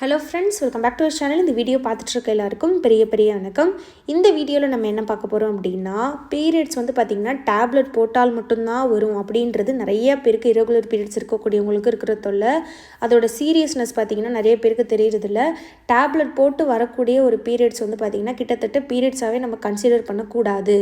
Hello friends welcome back to channel இந்த video பார்த்துட்ருக்க எல்லாருக்கும் பெரிய பெரிய வணக்கம். இந்த வீடியோவில் நம்ம என்ன பார்க்க போகிறோம் அப்படின்னா பீரியட்ஸ் வந்து பார்த்திங்கன்னா டேப்லெட் போட்டால் மட்டும்தான் வரும் அப்படின்றது நிறைய பேருக்கு இரகுலர் பீரியட்ஸ் இருக்கக்கூடியவங்களுக்கு இருக்கிற தொல்லை. அதோட சீரியஸ்னஸ் பார்த்திங்கன்னா நிறைய பேருக்கு தெரியறதில்ல. டேப்லெட் போட்டு வரக்கூடிய ஒரு பீரியட்ஸ் வந்து பார்த்திங்கன்னா கிட்டத்தட்ட பீரியட்ஸாகவே நம்ம கன்சிடர் பண்ணக்கூடாது.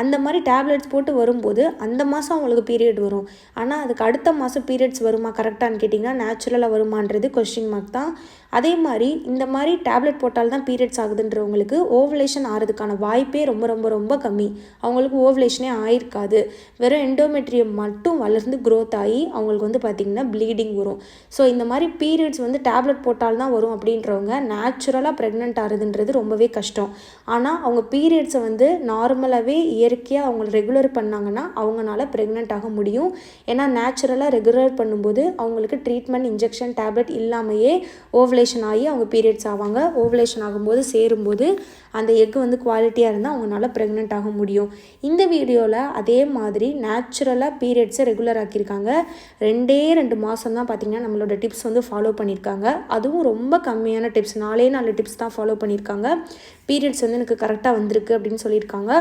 அந்த மாதிரி டேப்லெட்ஸ் போட்டு வரும்போது அந்த மாதம் அவங்களுக்கு பீரியட் வரும். ஆனால் அதுக்கு அடுத்த மாதம் பீரியட்ஸ் வருமா கரெக்டானு கேட்டிங்கன்னா நேச்சுரலாக வருமான்றது கொஸ்டின் மார்க் தான். அதே மாதிரி இந்த மாதிரி டேப்லெட் போட்டால் தான் பீரியட்ஸ் ஆகுதுன்றவங்களுக்கு ஓவலேஷன் ஆகிறதுக்கான வாய்ப்பே ரொம்ப ரொம்ப ரொம்ப கம்மி. அவங்களுக்கு ஓவலேஷனே ஆயிருக்காது. வெறும் எண்டோமெட்ரியம் மட்டும் வளர்ந்து க்ரோத் ஆகி அவங்களுக்கு வந்து பார்த்திங்கன்னா ப்ளீடிங் வரும். ஸோ இந்த மாதிரி பீரியட்ஸ் வந்து டேப்லெட் போட்டால் தான் வரும் அப்படின்றவங்க நேச்சுரலாக ப்ரெக்னென்ட் ஆகுதுன்றது ரொம்பவே கஷ்டம். ஆனால் அவங்க பீரியட்ஸை வந்து நார்மலாகவே இயற்கையாக அவங்க ரெகுலர் பண்ணாங்கன்னா அவங்களால ப்ரெக்னென்ட் ஆக முடியும். ஏன்னா நேச்சுரலாக ரெகுலர் பண்ணும்போது அவங்களுக்கு ட்ரீட்மெண்ட் இன்ஜெக்ஷன் டேப்லெட் இல்லாமையே ஓவலேஷன் ஆகி அவங்க பீரியட்ஸ் ஆவாங்க. ஓவலேஷன் ஆகும்போது சேரும்போது அந்த எக்கு வந்து குவாலிட்டியாக இருந்தால் அவங்களால ப்ரெக்னென்ட் ஆக முடியும். இந்த வீடியோவில் அதே மாதிரி நேச்சுரலாக பீரியட்ஸை ரெகுலர் ஆக்கியிருக்காங்க. ரெண்டே ரெண்டு மாதம் தான் பார்த்திங்கன்னா நம்மளோட டிப்ஸ் வந்து ஃபாலோ பண்ணியிருக்காங்க. அதுவும் ரொம்ப கம்மியான டிப்ஸ் நாலே நாலு டிப்ஸ் தான் ஃபாலோ பண்ணியிருக்காங்க. பீரியட்ஸ் வந்து எனக்கு கரெக்டாக வந்திருக்கு அப்படின்னு சொல்லியிருக்காங்க.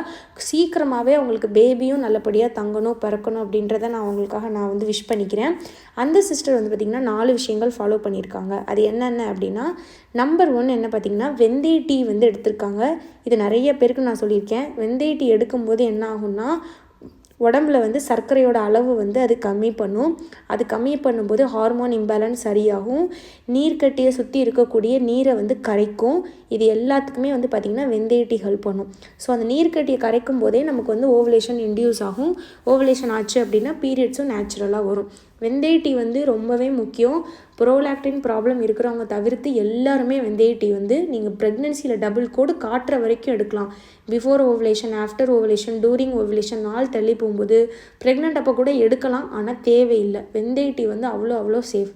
சீக்கிரமாகவே அவங்களுக்கு பேபியும் நல்லபடியாக தங்கணும் பிறக்கணும் அப்படின்றத நான் அவங்களுக்காக நான் வந்து விஷ் பண்ணிக்கிறேன். அந்த சிஸ்டர் வந்து பார்த்திங்கன்னா நாலு விஷயங்கள் ஃபாலோ பண்ணியிருக்காங்க. அது என்னென்ன அப்படின்னா நம்பர் ஒன் என்ன பார்த்திங்கன்னா வெந்தய டீ வந்து எடுத்திருக்காங்க. இது நிறைய பேருக்கு நான் சொல்லியிருக்கேன். வெந்தய டீ எடுக்கும்போது என்ன ஆகும்னா உடம்புல வந்து சர்க்கரையோட அளவு வந்து அது கம்மி பண்ணும். அது கம்மி பண்ணும்போது ஹார்மோன் இம்பேலன்ஸ் சரியாகும். நீர்க்கட்டியை சுற்றி இருக்கக்கூடிய நீரை வந்து கரைக்கும். இது எல்லாத்துக்குமே வந்து பார்த்திங்கன்னா வெந்தயட்டி ஹெல்ப் பண்ணும். ஸோ அந்த நீர்க்கட்டியை கரைக்கும் போதே நமக்கு வந்து ஓவலேஷன் இன்டியூஸ் ஆகும். ஓவலேஷன் ஆச்சு அப்படின்னா பீரியட்ஸும் நேச்சுரலாக வரும். வெந்தய டீ வந்து ரொம்பவே முக்கியம். ப்ரோலாக்டின் ப்ராப்ளம் இருக்கிறவங்க தவிர்த்து எல்லாருமே வெந்தய டீ வந்து நீங்கள் ப்ரெக்னென்சியில் டபுள் கோடு காட்டுற வரைக்கும் எடுக்கலாம். Before ovulation after ovulation during ovulation நாள் தள்ளி போகும்போது ப்ரெக்னென்ட் அப்போ கூட எடுக்கலாம். ஆனால் தேவையில்லை. வெந்தய டீ வந்து அவ்வளோ அவ்வளோ சேஃப்.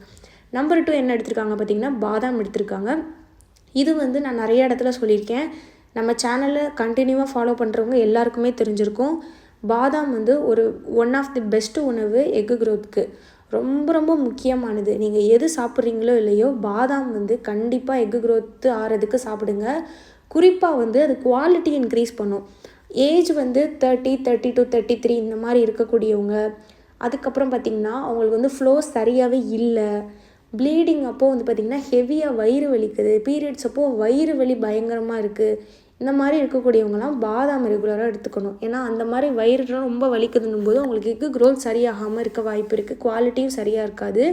நம்பர் டூ என்ன எடுத்திருக்காங்க பார்த்தீங்கன்னா பாதாம் எடுத்திருக்காங்க. இது வந்து நான் நிறைய இடத்துல சொல்லியிருக்கேன். நம்ம சேனலை கண்டினியூவாக ஃபாலோ பண்ணுறவங்க எல்லாருக்குமே தெரிஞ்சிருக்கும். பாதாம் வந்து ஒரு ஒன் ஆஃப் தி பெஸ்ட்டு உணவு எக்கு க்ரோத்துக்கு ரொம்ப ரொம்ப முக்கியமானது. நீங்கள் எது சாப்பிட்றீங்களோ இல்லையோ பாதாம் வந்து கண்டிப்பாக எக்கு க்ரோத்து ஆகிறதுக்கு சாப்பிடுங்க. குறிப்பாக வந்து அது குவாலிட்டி இன்க்ரீஸ் பண்ணும். ஏஜ் வந்து thirty thirty two thirty three இந்த மாதிரி இருக்கக்கூடியவங்க அதுக்கப்புறம் பார்த்திங்கன்னா அவங்களுக்கு வந்து ஃப்ளோ சரியாகவே இல்லை. ப்ளீடிங் அப்போது வந்து பார்த்திங்கன்னா ஹெவியாக வயிறு வலிக்குது. பீரியட்ஸ் அப்போது வயிறு வலி பயங்கரமாக இருக்குது இந்த மாதிரி இருக்கக்கூடியவங்கலாம் பாதாம் ரெகுலராக எடுத்துக்கணும். ஏன்னா அந்த மாதிரி வயிறுலாம் ரொம்ப வலிக்குதுன்னும் போது அவங்களுக்கு எக்கு க்ரோத் சரியாகாமல் இருக்க வாய்ப்பு இருக்குது குவாலிட்டியும் சரியாக இருக்காது.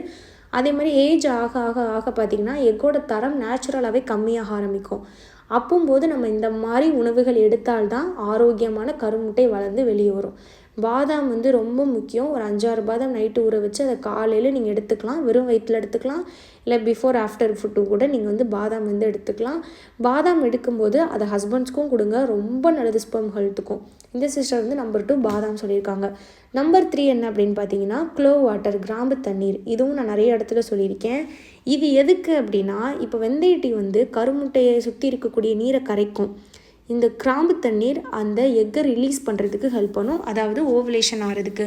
அதே மாதிரி ஏஜ் ஆக ஆக ஆக பார்த்திங்கன்னா எக்கோட தரம் நேச்சுரலாகவே கம்மியாக ஆரம்பிக்கும். அப்போம்போது நம்ம இந்த மாதிரி உணவுகள் எடுத்தால்தான் ஆரோக்கியமான கருமுட்டை வளர்ந்து வெளியே வரும். பாதாம் வந்து ரொம்ப முக்கியம். ஒரு அஞ்சாறு பாதாம் நைட்டு ஊற வச்சு அதை காலையில் நீங்கள் எடுத்துக்கலாம். வெறும் வயிற்றில் எடுத்துக்கலாம். இல்லை பிஃபோர் ஆஃப்டர் ஃபுட்டு கூட நீங்கள் வந்து பாதாம் வந்து எடுத்துக்கலாம். பாதாம் எடுக்கும்போது அதை ஹஸ்பண்ட்ஸ்க்கும் கொடுங்க. ரொம்ப நல்லது ஸ்பெம் ஹெல்த்துக்கும் இந்த சிஸ்டர் வந்து நம்பர் டூ பாதாம் சொல்லியிருக்காங்க. நம்பர் த்ரீ என்ன அப்படின்னு பார்த்தீங்கன்னா க்ளோ வாட்டர் கிராம்பு தண்ணீர். இதுவும் நான் நிறைய இடத்துல சொல்லியிருக்கேன். இது எதுக்கு அப்படின்னா இப்போ வெந்தய டீ வந்து கருமுட்டையை சுற்றி இருக்கக்கூடிய நீரை கரைக்கும். இந்த கிராம்பு தண்ணீர் அந்த எக்கை ரிலீஸ் பண்ணுறதுக்கு ஹெல்ப் பண்ணும். அதாவது ஓவலேஷன் ஆகிறதுக்கு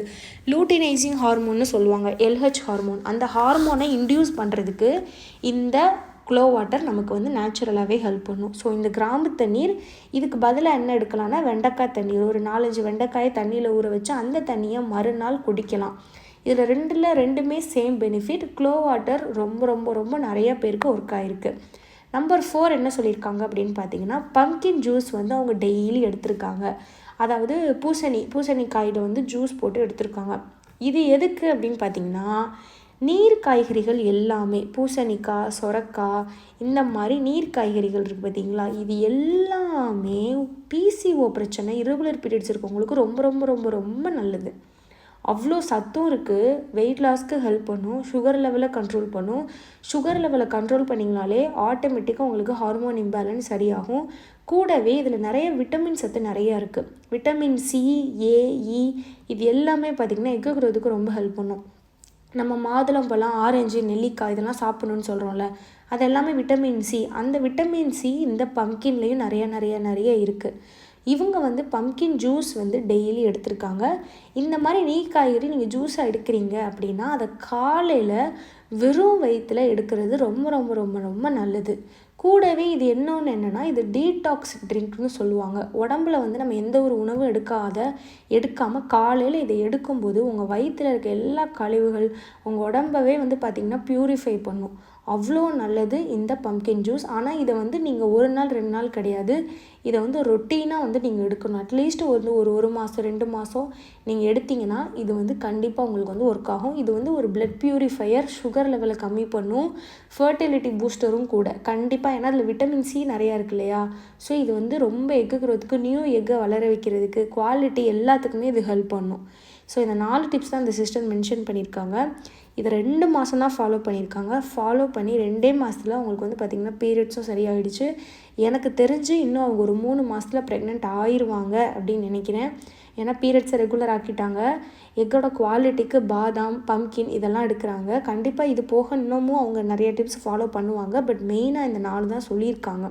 லூட்டினைசிங் ஹார்மோன்னு சொல்லுவாங்க எல்ஹெச் ஹார்மோன் அந்த ஹார்மோனை இன்டியூஸ் பண்ணுறதுக்கு இந்த க்ளோ வாட்டர் நமக்கு வந்து நேச்சுரலாகவே ஹெல்ப் பண்ணும். ஸோ இந்த கிராம்பு தண்ணீர் இதுக்கு பதிலாக என்ன எடுக்கலாம்னா வெண்டைக்காய் தண்ணீர். ஒரு நாலஞ்சு வெண்டைக்காயை தண்ணியில் ஊற வச்சு அந்த தண்ணியை மறுநாள் குடிக்கலாம். இதில் ரெண்டில் ரெண்டுமே சேம் பெனிஃபிட் க்ளோ வாட்டர் ரொம்ப ரொம்ப ரொம்ப நிறைய பேருக்கு ஒர்க் ஆகிருக்கு நம்பர் ஃபோர் என்ன சொல்லியிருக்காங்க அப்படின்னு பார்த்தீங்கன்னா பம்கின் ஜூஸ் வந்து அவங்க டெய்லி எடுத்திருக்காங்க. அதாவது பூசணி பூசணிக்காயில் வந்து ஜூஸ் போட்டு எடுத்திருக்காங்க. இது எதுக்கு அப்படின்னு பார்த்தீங்கன்னா நீர் காய்கறிகள் எல்லாமே பூசணிக்காய் சொரக்காய் இந்த மாதிரி நீர் காய்கறிகள் இருக்குது பார்த்தீங்களா? இது எல்லாமே பிசிஓ பிரச்சனை இருகுலர் பீரியட்ஸ் இருக்கவங்களுக்கு ரொம்ப ரொம்ப ரொம்ப ரொம்ப நல்லது. அவ்வளோ சத்தும் இருக்குது வெயிட் லாஸ்க்கு ஹெல்ப் பண்ணும். சுகர் லெவலை கண்ட்ரோல் பண்ணும். சுகர் லெவலை கண்ட்ரோல் பண்ணிங்கனாலே ஆட்டோமேட்டிக்காக உங்களுக்கு ஹார்மோன் இம்பேலன்ஸ் சரியாகும். கூடவே இதில் நிறைய விட்டமின் சத்து நிறையா இருக்குது விட்டமின் சி ஏஇ e இது எல்லாமே பார்த்திங்கன்னா எக்கு ரொம்ப ஹெல்ப் பண்ணும். நம்ம மாதுளம்பழம் ஆரஞ்சு நெல்லிக்காய் இதெல்லாம் சாப்பிடணும்னு சொல்கிறோம்ல அது எல்லாமே விட்டமின் சி அந்த விட்டமின் சி இந்த பம்கின்லேயும் நிறைய நிறைய நிறைய இருக்குது இவங்க வந்து பம்கின் ஜூஸ் வந்து டெய்லி எடுத்திருக்காங்க. இந்த மாதிரி நெய் காய்கறி நீங்கள் ஜூஸாக எடுக்கிறீங்க அப்படின்னா அதை காலையில் வெறும் வயிற்றில் எடுக்கிறது ரொம்ப ரொம்ப ரொம்ப ரொம்ப நல்லது. கூடவே இது என்னொன்று என்னென்னா இது டீடாக்ஸ் ட்ரிங்க்னு சொல்லுவாங்க. உடம்புல வந்து நம்ம எந்த ஒரு உணவும் எடுக்காத எடுக்காமல் காலையில் இதை எடுக்கும்போது உங்கள் வயிற்றில் இருக்க எல்லா கழிவுகள் உங்கள் உடம்பவே வந்து பார்த்திங்கன்னா ப்யூரிஃபை பண்ணும். அவ்வளோ நல்லது இந்த பம்கின் ஜூஸ் ஆனால் இதை வந்து நீங்கள் ஒரு நாள் ரெண்டு நாள் கிடையாது. இதை வந்து ரொட்டீனாக வந்து நீங்கள் எடுக்கணும். அட்லீஸ்ட் வந்து ஒரு ஒரு மாதம் ரெண்டு மாதம் நீங்கள் எடுத்திங்கன்னா இது வந்து கண்டிப்பாக உங்களுக்கு வந்து ஒர்க் ஆகும். இது வந்து ஒரு பிளட் ப்யூரிஃபையர் சுகர் லெவலை கம்மி பண்ணும். ஃபர்டிலிட்டி பூஸ்டரும் கூட. கண்டிப்பாக ஏன்னா அதில் விட்டமின் சி நிறையா இருக்கு இல்லையா? ஸோ இது வந்து ரொம்ப எக்கு க்ரோத்துக்கு நியூ எக்கை வளர வைக்கிறதுக்கு குவாலிட்டி எல்லாத்துக்குமே இது ஹெல்ப் பண்ணும். ஸோ இந்த நாலு டிப்ஸ் தான் இந்த சிஸ்டர் மென்ஷன் பண்ணியிருக்காங்க. இதை ரெண்டு மாதம் தான் ஃபாலோ பண்ணியிருக்காங்க. ஃபாலோ பண்ணி ரெண்டே மாதத்தில் அவங்களுக்கு வந்து பார்த்திங்கன்னா பீரியட்ஸும் சரியாயிடுச்சு. எனக்கு தெரிஞ்சு இன்னும் அவங்க ஒரு மூணு மாதத்தில் ப்ரெக்னென்ட் ஆயிடுவாங்க அப்படின்னு நினைக்கிறேன். ஏன்னா பீரியட்ஸை ரெகுலர் ஆக்கிட்டாங்க. எக்கோட குவாலிட்டிக்கு பாதாம் பம்கின் இதெல்லாம் எடுக்கிறாங்க. கண்டிப்பாக இது போக இன்னமும் அவங்க நிறைய டிப்ஸ் ஃபாலோ பண்ணுவாங்க. பட் மெயினாக இந்த நாலு தான் சொல்லியிருக்காங்க.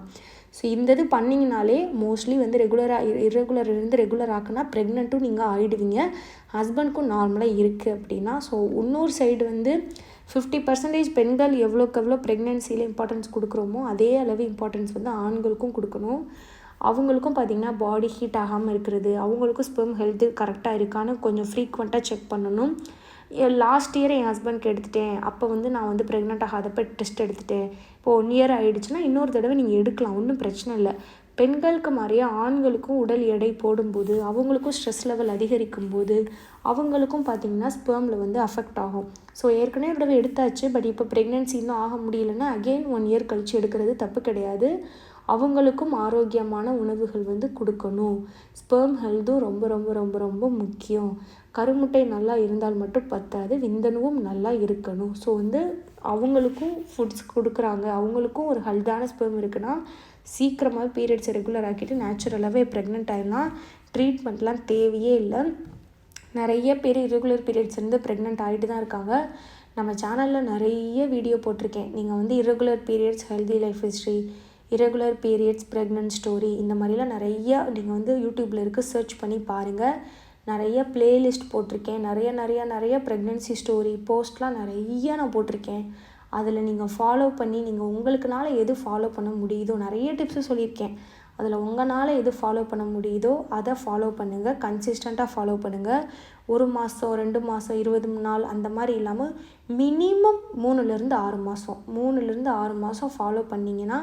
ஸோ இந்த இது பண்ணிங்கனாலே மோஸ்ட்லி வந்து ரெகுலராக இரெகுலர் இருந்து ரெகுலர் ஆக்குனா ப்ரெக்னெண்ட்டும் நீங்கள் ஆகிடுவீங்க ஹஸ்பண்ட்க்கும் நார்மலாக இருக்குது அப்படின்னா ஸோ இன்னொரு சைடு வந்து ஃபிஃப்டி பர்சன்டேஜ் பெண்கள் எவ்வளோக்கு எவ்வளோ ப்ரெக்னென்சியில் இம்பார்ட்டன்ஸ் கொடுக்குறோமோ அதே அளவு இம்பார்ட்டன்ஸ் வந்து ஆண்களுக்கும் கொடுக்கணும். அவங்களுக்கும் பார்த்திங்கன்னா பாடி ஹீட் ஆகாமல் இருக்கிறது அவங்களுக்கும் ஸ்பெம் ஹெல்த்து கரெக்டாக இருக்கான்னு கொஞ்சம் ஃப்ரீக்வெண்ட்டாக செக் பண்ணணும். லாஸ்ட் இயர் என் ஹஸ்பண்ட்க்கு எடுத்துட்டேன். அப்போ வந்து நான் வந்து ப்ரெக்னென்ட் ஆகாதப்போ டெஸ்ட் எடுத்துட்டேன். இப்போ ஒன் இயர் ஆகிடுச்சுன்னா இன்னொரு தடவை நீங்கள் எடுக்கலாம். ஒன்றும் பிரச்சனை இல்லை. பெண்களுக்கு மாதிரியே ஆண்களுக்கும் உடல் எடை போடும்போது அவங்களுக்கும் ஸ்ட்ரெஸ் லெவல் அதிகரிக்கும் போது அவங்களுக்கும் பார்த்திங்கன்னா ஸ்பேமில் வந்து அஃபெக்ட் ஆகும். ஸோ ஏற்கனவே ஒரு தடவை எடுத்தாச்சு பட் இப்போ ப்ரெக்னென்சி இன்னும் ஆக முடியலன்னா அகெயின் ஒன் இயர் கழித்து எடுக்கிறது தப்பு கிடையாது. அவங்களுக்கும் ஆரோக்கியமான உணவுகள் வந்து கொடுக்கணும். ஸ்பேம் ஹெல்த்தும் ரொம்ப ரொம்ப ரொம்ப ரொம்ப முக்கியம். கருமுட்டை நல்லா இருந்தால் மட்டும் பத்தாது விந்தணுவும் நல்லா இருக்கணும். ஸோ வந்து அவங்களுக்கும் ஃபுட்ஸ் கொடுக்குறாங்க. அவங்களுக்கும் ஒரு ஹெல்தான ஸ்பெர்ம் இருக்குன்னா சீக்கிரமாக பீரியட்ஸை ரெகுலர் ஆக்கிட்டு நேச்சுரலாகவே ப்ரெக்னென்ட் ஆகிடலாம் ட்ரீட்மெண்ட்லாம் தேவையே இல்லை. நிறைய பேர் இரெகுலர் பீரியட்ஸ் இருந்து ப்ரெக்னென்ட் ஆகிட்டு தான் இருக்காங்க. நம்ம சேனலில் நிறைய வீடியோ போட்டிருக்கேன். நீங்கள் வந்து irregular periods healthy life history irregular periods pregnant story இந்த மாதிரிலாம் நிறையா நீங்கள் வந்து யூடியூப்பில் இருக்குது சர்ச் பண்ணி பாருங்கள் நிறைய ப்ளேலிஸ்ட் போட்டிருக்கேன். நிறைய நிறைய நிறைய ப்ரெக்னென்சி ஸ்டோரி போஸ்ட்லாம் நிறைய நான் போட்டிருக்கேன். அதில் நீங்கள் ஃபாலோ பண்ணி நீங்கள் உங்களுக்குனால எது ஃபாலோ பண்ண முடியுதோ நிறைய டிப்ஸு சொல்லியிருக்கேன். அதில் உங்களால் எது ஃபாலோ பண்ண முடியுதோ அதை ஃபாலோ பண்ணுங்கள் கன்சிஸ்டண்ட்டாக ஃபாலோ பண்ணுங்கள் ஒரு மாதம் ரெண்டு மாதம் இருபது நாள் அந்த மாதிரி இல்லாமல் மினிமம் மூணுலேருந்து ஆறு மாதம் மூணுலேருந்து ஆறு மாதம் ஃபாலோ பண்ணிங்கன்னா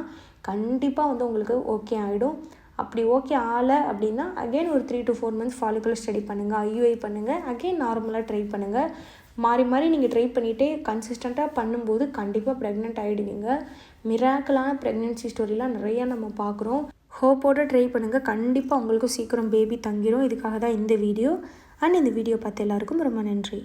கண்டிப்பாக வந்து உங்களுக்கு ஓகே ஆகிடும் அப்படி ஓகே ஆகலை அப்படின்னா அகெயின் ஒரு three to four months follicular study பண்ணுங்கள் ஐயூஐ பண்ணுங்கள் அகெயின் நார்மலாக ட்ரை பண்ணுங்கள் மாறி மாறி நீங்கள் ட்ரை பண்ணிகிட்டே கன்சிஸ்டண்ட்டாக பண்ணும்போது கண்டிப்பாக ப்ரெக்னென்ட் ஆகிடுவீங்க மிராக்கலான ப்ரெக்னென்சி ஸ்டோரிலாம் நிறையா நம்ம பார்க்குறோம். ஹோப்போடு ட்ரை பண்ணுங்கள் கண்டிப்பாக உங்களுக்கும் சீக்கிரம் பேபி தங்கிடும் இதுக்காக தான் இந்த வீடியோ அண்ட் இந்த வீடியோ பார்த்து எல்லாருக்கும் ரொம்ப நன்றி.